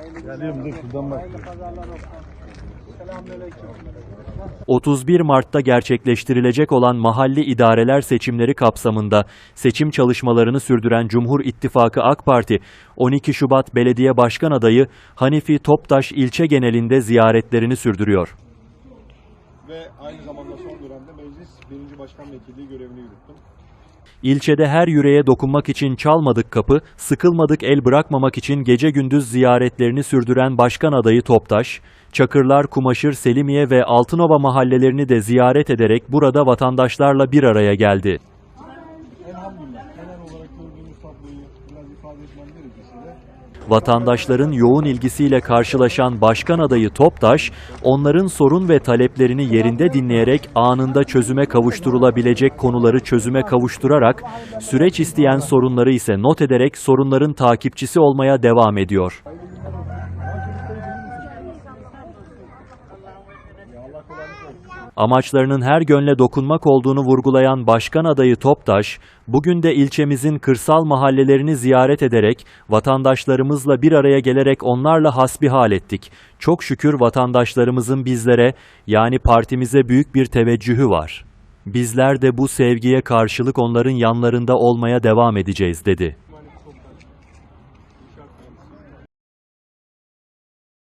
Geliyorum dur şuradan bak. 31 Mart'ta gerçekleştirilecek olan mahalli idareler seçimleri kapsamında seçim çalışmalarını sürdüren Cumhur İttifakı AK Parti, 12 Şubat Belediye Başkan adayı Hanifi Toptaş ilçe genelinde ziyaretlerini sürdürüyor. Ve aynı zamanda son dönemde meclis birinci başkan vekilliği görevini yürüttüm. İlçede her yüreğe dokunmak için çalmadık kapı, sıkılmadık el bırakmamak için gece gündüz ziyaretlerini sürdüren Başkan adayı Toptaş, Çakırlar, Kumaşır, Selimiye ve Altınova mahallelerini de ziyaret ederek burada vatandaşlarla bir araya geldi. Vatandaşların yoğun ilgisiyle karşılaşan Başkan adayı Toptaş, onların sorun ve taleplerini yerinde dinleyerek anında çözüme kavuşturulabilecek konuları çözüme kavuşturarak, süreç isteyen sorunları ise not ederek sorunların takipçisi olmaya devam ediyor. Amaçlarının her gönle dokunmak olduğunu vurgulayan Başkan adayı Toptaş, bugün de ilçemizin kırsal mahallelerini ziyaret ederek vatandaşlarımızla bir araya gelerek onlarla hasbihal ettik. Çok şükür vatandaşlarımızın bizlere yani partimize büyük bir teveccühü var. Bizler de bu sevgiye karşılık onların yanlarında olmaya devam edeceğiz dedi.